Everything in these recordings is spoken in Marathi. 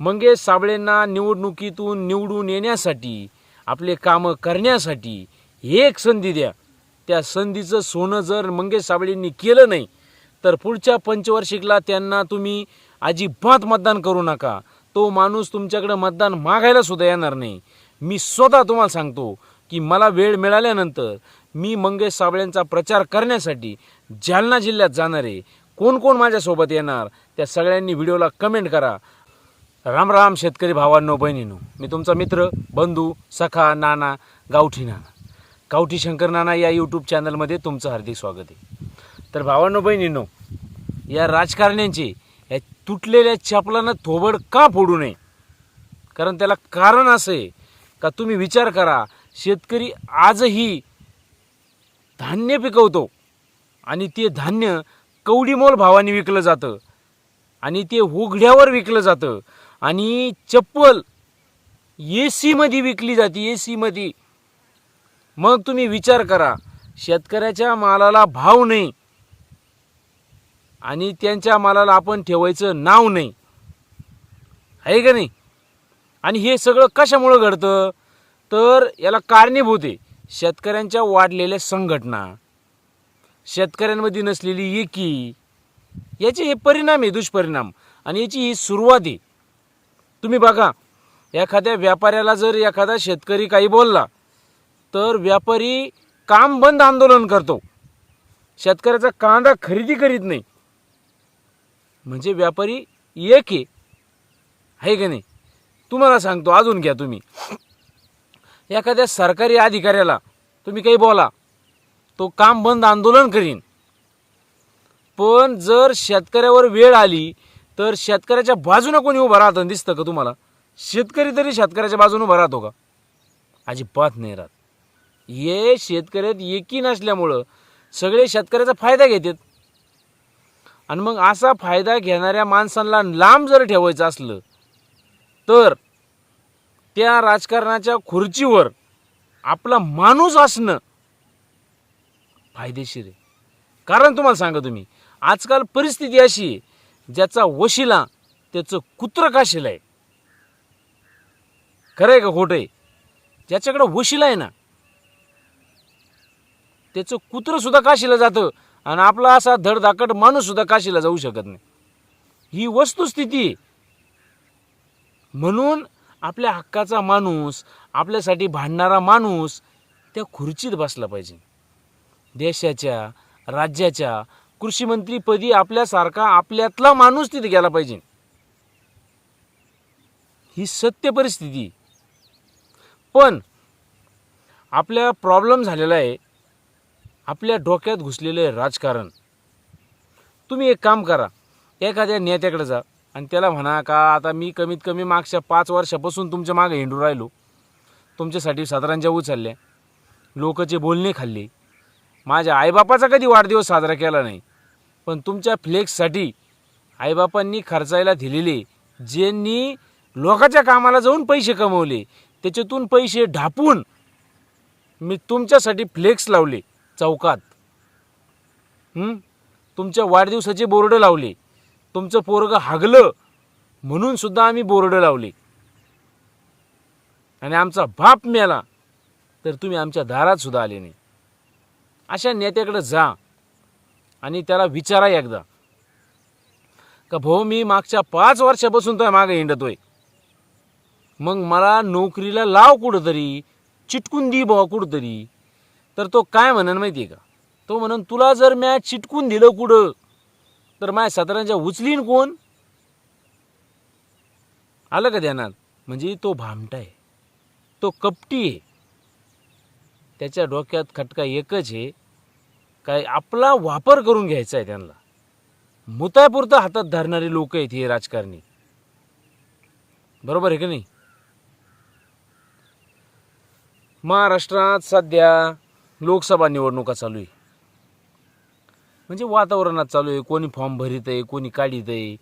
मंगेश साबळेंना निवडणुकीतून निवडून येण्यासाठी आपले कामं करण्यासाठी एक संधी द्या. त्या संधीचं सोनं जर मंगेश साबळेंनी केलं नाही तर पुढच्या पंचवार्षिकला त्यांना तुम्ही अजिबात मतदान करू नका. तो माणूस तुमच्याकडे मतदान मागायला सुद्धा येणार नाही. मी स्वतः तुम्हाला सांगतो की मला वेळ मिळाल्यानंतर मी मंगेश साबळेंचा प्रचार करण्यासाठी जालना जिल्ह्यात जाणार आहे. कोण कोण माझ्यासोबत येणार त्या सगळ्यांनी व्हिडिओला कमेंट करा. राम राम शेतकरी भावांनो बहिणीनो. मी तुमचा मित्र बंधू सखा नाना गावठी नाना. गावठी शंकर नाना या यूट्यूब चॅनलमध्ये तुमचं हार्दिक स्वागत आहे. तर भावांनो बहिणीनो या राजकारण्यांचे या तुटलेल्या चपलानं थोबड का फोडू नये? कारण त्याला कारण असं आहे का तुम्ही विचार करा शेतकरी आजही धान्य पिकवतो आणि ते धान्य कवडीमोल भावाने विकलं जातं आणि ते उघड्यावर विकलं जातं. आणि चप्पल ए सीमध्ये विकली जाते ए सीमध्ये मग तुम्ही विचार करा शेतकऱ्याच्या मालाला भाव नाही आणि त्यांच्या मालाला आपण ठेवायचं नाव नाही. आहे का नाही? आणि हे सगळं कशामुळं घडतं? तर याला कारणीभूत आहे शेतकऱ्यांच्या वाढलेल्या संघटना शेतकऱ्यांमध्ये नसलेली एकी याचे हे परिणाम आहे दुष्परिणाम. आणि याची ही सुरुवात आहे. तुम्ही बघा एखाद्या व्यापाऱ्याला जर एखादा शेतकरी काही बोलला तर व्यापारी काम बंद आंदोलन करतो. शेतकऱ्याचा कांदा खरेदी करीत नाही. म्हणजे व्यापारी एक आहे. की नाही? तुम्हाला सांगतो अजून घ्या तुम्ही. एखाद्या सरकारी अधिकाऱ्याला तुम्ही काही बोला तो काम बंद आंदोलन करीन. पण जर शेतकऱ्यावर वेळ आली तर शेतकऱ्याच्या बाजूने कोणी उभं राहतं दिसतं का तुम्हाला? शेतकरी तरी शेतकऱ्याच्या बाजूने उभा राहतो का? अजिबात नाही राहत. हे शेतकऱ्यात एकी नसल्यामुळं सगळे शेतकऱ्याचा फायदा घेतात. आणि मग असा फायदा घेणाऱ्या माणसांना लांब जर ठेवायचं असलं तर त्या राजकारणाच्या खुर्चीवर आपला माणूस असणं फायदेशीर आहे. कारण तुम्हाला सांगा तुम्ही आजकाल परिस्थिती अशी आहे ज्याचा वशिला त्याचं कुत्र काशीला आहे खरं आहे का खोटं आहे ज्याच्याकडं वशिला आहे ना त्याचं कुत्रं सुद्धा काशीला जातं? आणि आपला असा धडधाकट माणूस सुद्धा काशीला जाऊ शकत नाही? ही वस्तुस्थिती आहे. म्हणून आपल्या हक्काचा माणूस आपल्यासाठी भांडणारा माणूस त्या खुर्चीत बसला पाहिजे. देशाच्या राज्याच्या कृषीमंत्रीपदी आपल्यासारखा आपल्यातला माणूस तिथे गेला पाहिजे. ही सत्य परिस्थिती. पण आपल्या प्रॉब्लेम झालेला आहे. आपल्या डोक्यात घुसलेलं आहे राजकारण. तुम्ही एक काम करा. एखाद्या नेत्याकडे जा आणि त्याला म्हणा का आता मी कमीत कमी मागच्या पाच वर्षापासून तुमच्या मागे हिंडू राहिलो. तुमच्यासाठी सदरांच्या उचलल्या. लोकचे बोलणे खाल्ले. माझ्या आईबापाचा कधी वाढदिवस साजरा केला नाही. पण तुमच्या फ्लेक्ससाठी आईबापांनी खर्चायला दिलेले ज्यांनी लोकांच्या कामाला जाऊन पैसे कमवले त्याच्यातून पैसे ढापून मी तुमच्यासाठी फ्लेक्स लावले चौकात. तुमच्या वाढदिवसाचे बोर्ड लावले. तुमचं पोरगं हागलं म्हणून सुद्धा आम्ही बोर्ड लावले. आणि आमचा बाप मेला तर तुम्ही आमच्या दारात सुद्धा आले नाही. अशा नेत्याकडे जा आणि त्याला विचारा एकदा. का भाऊ मी मागच्या पाच वर्षापासून तो मागे हिंडतोय. मग मला नोकरीला लाव कुठंतरी चिटकून दी भावा कुठंतरी. तर तो काय म्हणन माहिती आहे का? तो म्हणन तुला जर म्या चिटकून दिलं कुठं तर माझ्या सतरांच्या उचलीन कोण? आलं का ध्यानात? म्हणजे तो भामटा आहे. तो कपटी आहे. त्याच्या डोक्यात खटका एकच आहे. काय आपला वापर करून घ्यायचा आहे त्यांना. मुतायपुरतं हातात धरणारे लोक आहेत हे राजकारणी. बरोबर आहे का नाही? महाराष्ट्रात सध्या लोकसभा निवडणुका चालू आहे. म्हणजे वातावरणात चालू आहे. कोणी फॉर्म भरित आहे कोणी काढीत आहे.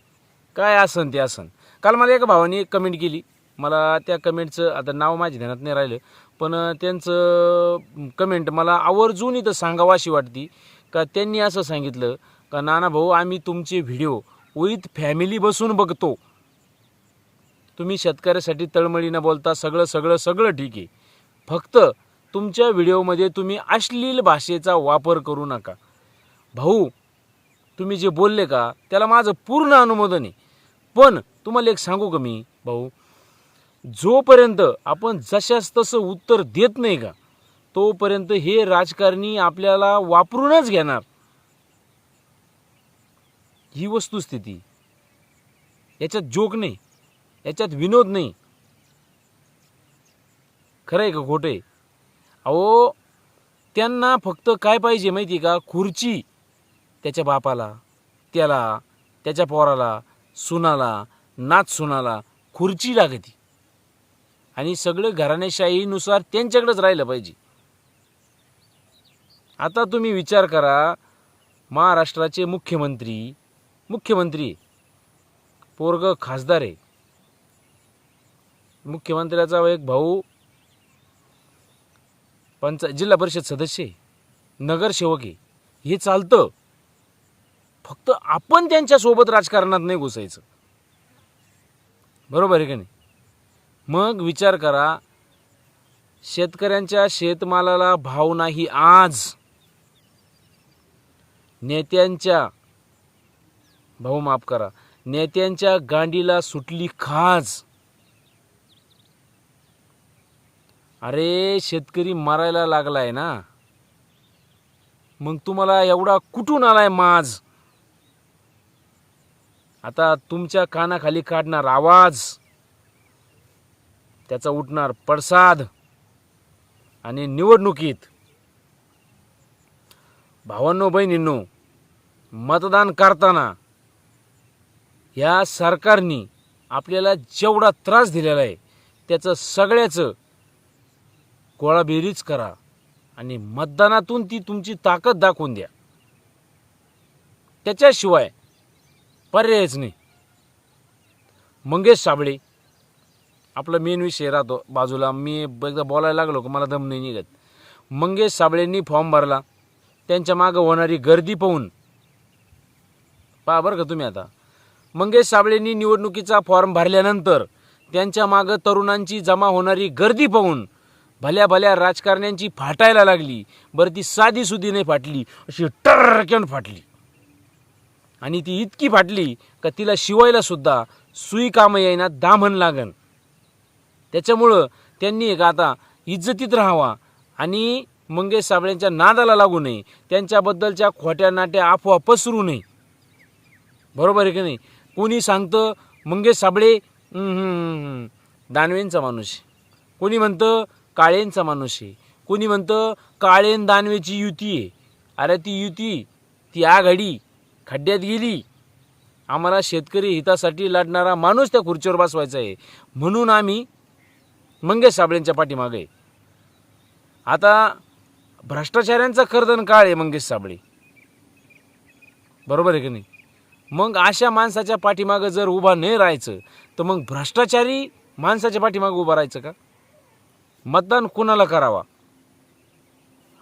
काय असन ते असन काल मला एका भावाने एक कमेंट केली. मला त्या कमेंटचं आता नाव माझ्या ध्यानात नाही राहिलं. पण त्यांचं कमेंट मला आवर्जून इथं सांगावं अशी वाटती. का त्यांनी असं सांगितलं का नाना भाऊ आम्ही तुमचे व्हिडिओ विथ फॅमिली बसून बघतो. तुम्ही शेतकऱ्यासाठी तळमळी न बोलता सगळं सगळं सगळं ठीक आहे. फक्त तुमच्या व्हिडिओमध्ये तुम्ही अश्लील भाषेचा वापर करू नका. भाऊ तुम्ही जे बोलले का त्याला माझं पूर्ण अनुमोदन आहे. पण तुम्हाला एक सांगू का मी भाऊ? जोपर्यंत आपण जशास तसं उत्तर देत नाही का तोपर्यंत हे राजकारणी आपल्याला वापरूनच घेणार. ही वस्तुस्थिती. याच्यात जोक नाही. याच्यात विनोद नाही. खरं आहे का खोटं आहे? अहो त्यांना फक्त काय पाहिजे माहिती आहे का? खुर्ची. त्याच्या बापाला त्याला त्याच्या पोराला सुनाला नाच सुनाला खुर्ची लागती. आणि सगळं घराणेशाहीनुसार त्यांच्याकडेच राहिलं पाहिजे. आता तुम्ही विचार करा महाराष्ट्राचे मुख्यमंत्री मुख्यमंत्री पोरग खासदार आहे. मुख्यमंत्र्याचा एक भाऊ पंच जिल्हा परिषद सदस्य नगरसेवक आहे. हे चालतं. फक्त आपण त्यांच्यासोबत राजकारणात नाही घुसायचं. बरोबर आहे का नाही? मग विचार करा शेतकऱ्यांच्या शेतमालाला भाव नाही आज. नेत्यांच्या भाऊ माफ करा नेत्यांच्या गांडीला सुटली खाज. अरे शेतकरी मरायला लागलाय ना? मग तुम्हाला एवढा कुठून आलाय माज? आता तुमच्या कानाखाली काढणार आवाज. त्याचा उठणार पडसाद. आणि निवडणुकीत भावांनो बहिणींनो मतदान करताना या सरकारनी आपल्याला जेवढा त्रास दिलेला आहे त्याचं सगळ्याचं गोळाबेरीज करा आणि मतदानातून ती तुमची ताकद दाखवून द्या. त्याच्याशिवाय पर्यायच नाही. मंगेश साबळे आपला मेन विषय राहतो. बाजूला मी एकदा बोलायला लागलो की मला दम नाही निघत. मंगेश साबळेंनी फॉर्म भरला. त्यांच्या मागं होणारी गर्दी पाहून. पहा बरं का तुम्ही आता. मंगेश साबळेंनी निवडणुकीचा फॉर्म भरल्यानंतर त्यांच्या मागं तरुणांची जमा होणारी गर्दी पाहून भल्या भल्या राजकारण्यांची फाटायला लागली. बरं ती साधी सुधी नाही फाटली अशी टर्रक्यान फाटली. आणि ती इतकी फाटली का तिला शिवायला सुद्धा सुई कामं येईना दामन लागन. त्याच्यामुळं त्यांनी एक आता इज्जतीत राहावा आणि मंगेश साबळेंच्या नादाला लागू नये. त्यांच्याबद्दलच्या खोट्या नाट्या अफवा पसरू नये. बरोबर आहे की नाही? कोणी सांगतं मंगेश साबळे दानवेंचा माणूस कोणी म्हणतं काळेंचा माणूस आहे. कोणी म्हणतं काळेन दानवेची युती आहे. अरे ती युती ती आघाडी खड्ड्यात गेली. आम्हाला शेतकरी हितासाठी लढणारा माणूस त्या खुर्चीवर बसवायचा आहे. म्हणून आम्ही मंगेश साबळेंच्या पाठीमागे. आता भ्रष्टाचाऱ्यांचा कर्दन काळ आहे मंगेश साबळे. बरोबर आहे की नाही? मग अशा माणसाच्या पाठीमागं जर उभा नाही राहायचं तर मग भ्रष्टाचारी माणसाच्या पाठीमागं उभा राहायचं का? मतदान कुणाला करावा?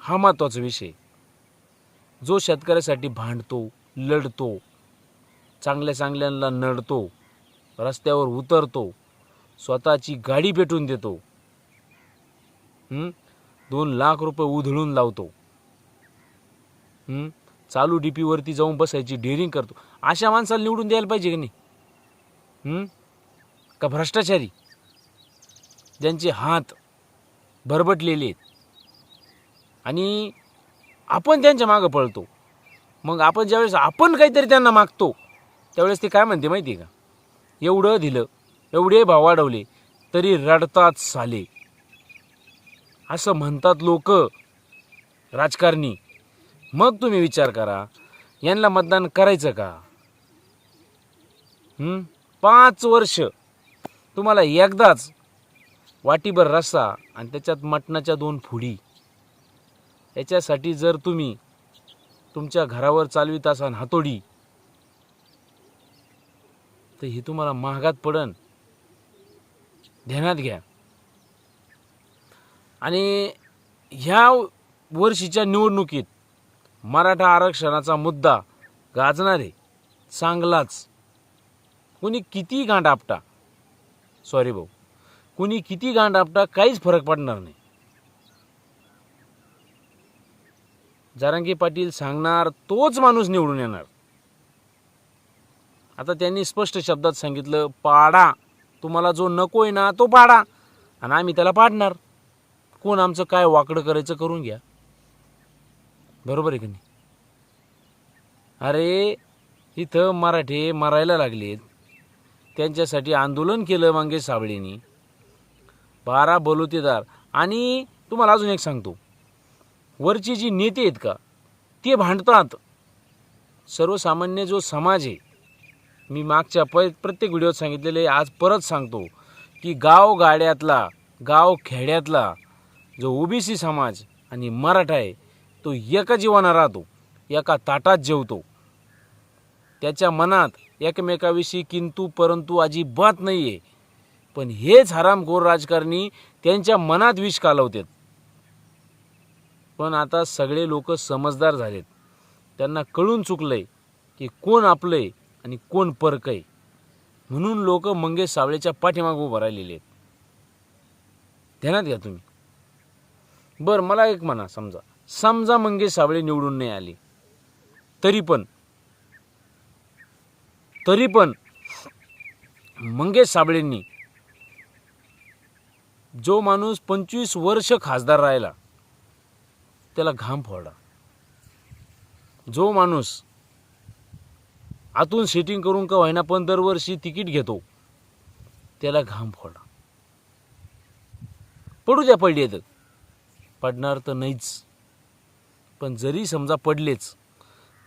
हा महत्त्वाचा विषय जो शेतकऱ्यासाठी भांडतो लढतो चांगल्या चांगल्यांना नडतो रस्त्यावर उतरतो स्वतःची गाडी पेटून देतो. दोन लाख रुपये उधळून लावतो. हं? चालू डीपीवरती जाऊन बसायची डेअरिंग करतो. अशा माणसाला निवडून द्यायला पाहिजे की नाही? का भ्रष्टाचारी? ज्यांचे हात भरबटलेले आहेत. आणि आपण त्यांच्या मागं पळतो. मग आपण ज्यावेळेस आपण काहीतरी त्यांना मागतो त्यावेळेस ते काय म्हणते माहिती आहे का? एवढं दिलं. एवढे भाव वाढवले तरी रडतात साले. असं म्हणतात लोक राजकारणी. मग तुम्ही विचार करा यांना मतदान करायचं का? हं? पाच वर्ष. तुम्हाला एकदाच वाटीभर रस्सा आणि त्याच्यात मटणाच्या दोन फुडी. याच्यासाठी जर तुम्ही तुमच्या घरावर चालवित असाल हातोडी तर हे तुम्हाला महागात पडन. ध्यानात घ्या. आणि ह्या वर्षीच्या निवडणुकीत मराठा आरक्षणाचा मुद्दा गाजणारे चांगलाच. कोणी किती गांड आपटा सॉरी भाऊ. कुणी किती गांड आपटा काहीच फरक पडणार नाही. जारांगी पाटील सांगणार तोच माणूस निवडून येणार. आता त्यांनी स्पष्ट शब्दात सांगितलं पाडा. तुम्हाला जो नको आहे ना तो पाडा. आणि आम्ही त्याला पाडणार. कोण आमचं काय वाकडं करायचं करून घ्या. बरोबर आहे की नाही? अरे इथं मराठे मरायला लागलेत. त्यांच्यासाठी आंदोलन केलं मांगे साबळेनी. बारा बलुतेदार. आणि तुम्हाला अजून एक सांगतो. वरची जी नेते आहेत का ते भांडतात. सर्वसामान्य जो समाज आहे मी मागच्या प प्रत्येक व्हिडिओत सांगितलेले आज परत सांगतो की गाव गाड्यातला गाव खेड्यातला जो ओबीसी समाज आणि मराठा आहे तो एका जीवाना राहतो एका ताटात जेवतो. त्याच्या मनात एकमेकाविषयी किंतू परंतु अजिबात नाही आहे पण हेच हरामखोर राजकारणी त्यांच्या मनात विष कालवतात. पण आता सगळे लोक समजदार झालेत. त्यांना कळून चुकलंय की कोण आपलंय आणि कोण परक आहे म्हणून लोक मंगेश सावळेच्या पाठीमागं उभं राहिलेले आहेत. ध्यानात घ्या तुम्ही. बरं मला एक म्हणा समजा. समजा मंगेश सावळे निवडून नाही आले. तरी पण तरी पण मंगेश साबळेंनी जो माणूस पंचवीस वर्ष खासदार राहिला त्याला घाम फोडा जो माणूस आतून सेटिंग करून का व्हायना पण दरवर्षी तिकीट घेतो. त्याला घाम फोडा. पडू द्या पडले तर. पडणार तर नाहीच. पण जरी समजा पडलेच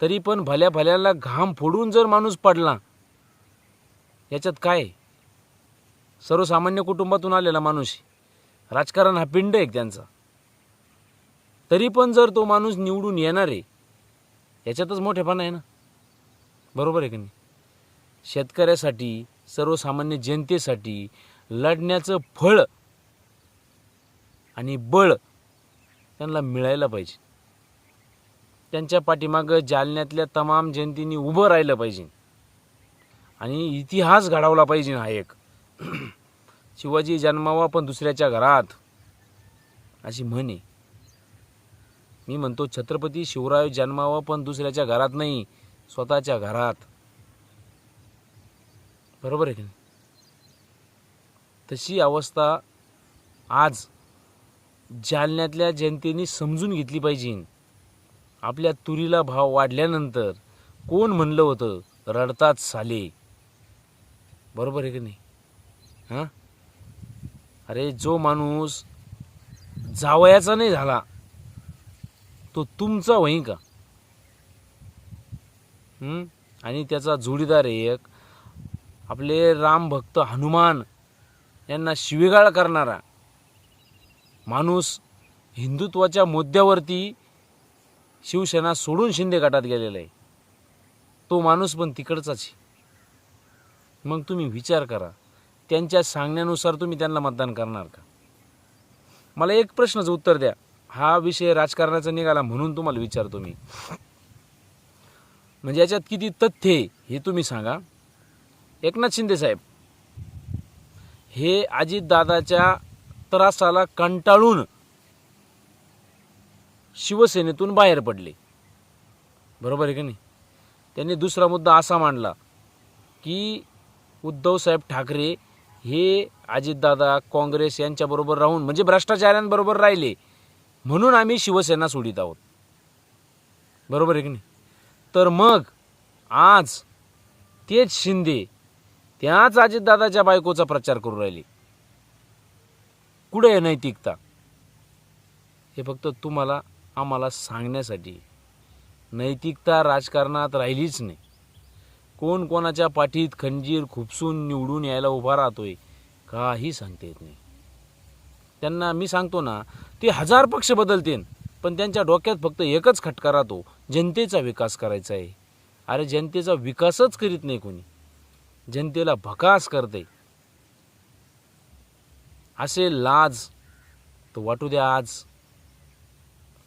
तरी पण भल्या भल्याला घाम फोडून जर माणूस पडला याच्यात काय? सर्वसामान्य कुटुंबातून आलेला माणूस राजकारण हा पिंड आहे एक त्यांचा. तरी पण जर तो माणूस निवडून येणार आहे याच्यातच मोठेपणा आहे ना? बरोबर आहे की नाही? शेतकऱ्यासाठी सर्वसामान्य जनतेसाठी लढण्याचं फळ आणि बळ त्यांना मिळायला पाहिजे. त्यांच्या पाठीमागं जालन्यातल्या तमाम जनतेने उभं राहिलं पाहिजे. आणि इतिहास घडवला पाहिजे हा एक. शिवाजी जन्मावा पण दुसऱ्याच्या घरात अशी म्हणे मी म्हणतो छत्रपती शिवराय जन्मावा पण दुसऱ्याच्या घरात नाही. स्वतःच्या घरात. बरोबर आहे की नाही? तशी अवस्था आज जालन्यातल्या जनतेने समजून घेतली पाहिजे. आपल्या तुरीला भाव वाढल्यानंतर कोण म्हणलं होतं? रडतात साले. बरोबर आहे की नाही? हां? अरे जो माणूस जावयाचा नाही झाला तो तुमचा होईन का? आणि त्याचा जोडीदार एक. आपले रामभक्त हनुमान यांना शिवेगाळ करणारा माणूस हिंदुत्वाच्या मुद्द्यावरती शिवसेना सोडून शिंदे गटात गेलेला आहे. तो माणूस पण तिकडचाच आहे. मग तुम्ही विचार करा त्यांच्या सांगण्यानुसार तुम्ही त्यांना मतदान करणार का? मला एक प्रश्नाचं उत्तर द्या. हा विषय राजकारणाचा निघाला म्हणून तुम्हाला विचारतो मी. म्हणजे याच्यात किती तथ्य आहे हे तुम्ही सांगा. एकनाथ शिंदे साहेब हे अजितदादाच्या त्रासाला कंटाळून शिवसेनेतून बाहेर पडले. बरोबर आहे की नाही? त्यांनी दुसरा मुद्दा असा मांडला की उद्धवसाहेब ठाकरे हे अजितदादा काँग्रेस यांच्याबरोबर राहून म्हणजे भ्रष्टाचाऱ्यांबरोबर राहिले म्हणून आम्ही शिवसेना सोडित आहोत. बरोबर आहे की नाही? तर मग आज तेच शिंदे त्याच अजितदादाच्या बायकोचा प्रचार करू राहिले. कुठे आहे नैतिकता? हे फक्त तुम्हाला आम्हाला सांगण्यासाठी. नैतिकता राजकारणात राहिलीच नाही. कोण कोणाच्या पाठीत खंजीर खुपसून निवडून यायला उभा राहतोय काही सांगता येत नाही. त्यांना मी सांगतो ना ते हजार पक्ष बदलतील. पण त्यांच्या डोक्यात फक्त एकच खटका राहतो जनतेचा विकास करायचा आहे. अरे जनतेचा विकासच करीत नाही कोणी. जनतेला भकास करते. असे लाज तर वाटू द्या आज.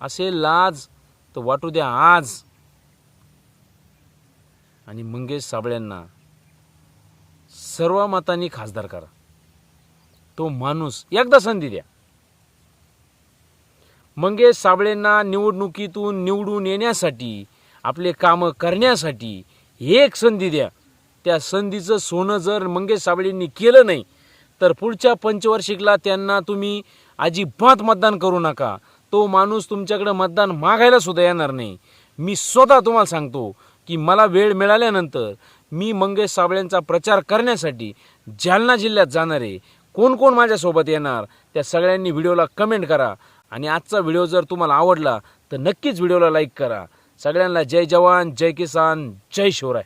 असे लाज तर वाटू द्या आज. आणि मंगेश साबळ्यांना सर्व मतांनी खासदार करा. तो माणूस एकदा संधी द्या. मंगेश साबळेंना निवडणुकीतून निवडून येण्यासाठी आपले कामं करण्यासाठी एक संधी द्या. त्या संधीचं सोनं जर मंगेश साबळेंनी केलं नाही तर पुढच्या पंचवार्षिकला त्यांना तुम्ही अजिबात मतदान करू नका. तो माणूस तुमच्याकडे मतदान मागायला सुद्धा येणार नाही. मी स्वतः तुम्हाला सांगतो की मला वेळ मिळाल्यानंतर मी मंगेश साबळेंचा प्रचार करण्यासाठी जालना जिल्ह्यात जाणार आहे. कोण कोण माझ्यासोबत येणार त्या सगळ्यांनी व्हिडिओला कमेंट करा. आणि आजचा व्हिडिओ जर तुम्हाला आवडला तर नक्कीच व्हिडिओला लाईक करा. सगळ्यांना जय जवान जय किसान जय शिवराय.